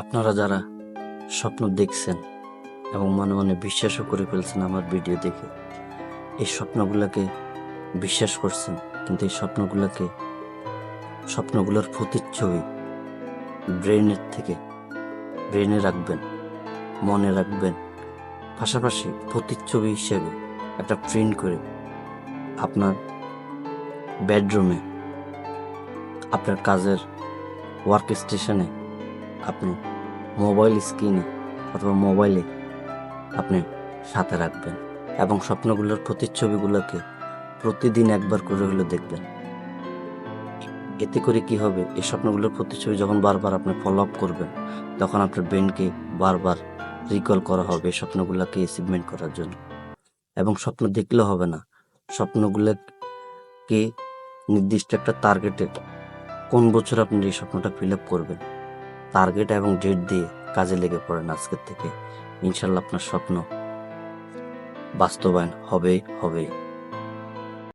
আপনারা যারা স্বপ্ন দেখছেন এবং মনে মনে বিশ্বাসও করে ফেলছেন আমার ভিডিও দেখে, এই স্বপ্নগুলোকে বিশ্বাস করছেন, কিন্তু এই স্বপ্নগুলোকে, স্বপ্নগুলোর প্রতিচ্ছবি ব্রেনের থেকে, ব্রেনে রাখবেন, মনে রাখবেন। পাশাপাশি প্রতিচ্ছবি হিসেবে একটা প্রিন্ট করে আপনার বেডরুমে, আপনার কাজের ওয়ার্ক স্টেশনে আপনি মোবাইল স্ক্রিনে অথবা মোবাইলে আপনি সাথে রাখবেন এবং স্বপ্নগুলোর প্রতিচ্ছবিগুলোকে প্রতিদিন একবার করে হলে দেখবেন। এতে করে কি হবে? এই স্বপ্নগুলোর প্রতিচ্ছবি যখন বারবার আপনি ফলো আপ করবেন, তখন আপনার ব্রেনকে বারবার রিকল করা হবে এই স্বপ্নগুলোকে অ্যাচিভমেন্ট করার জন্য। এবং স্বপ্ন দেখলে হবে না। স্বপ্নগুলোকে নির্দিষ্ট একটা টার্গেটে কোন বছর আপনি এই স্বপ্নটা ফিল আপ করবেন? টার্গেট এবং ডেট দিয়ে কাজে লেগে পড়েন আজকের থেকে। ইনশাল্লাহ আপনার স্বপ্ন বাস্তবায়ন হবেই হবেই।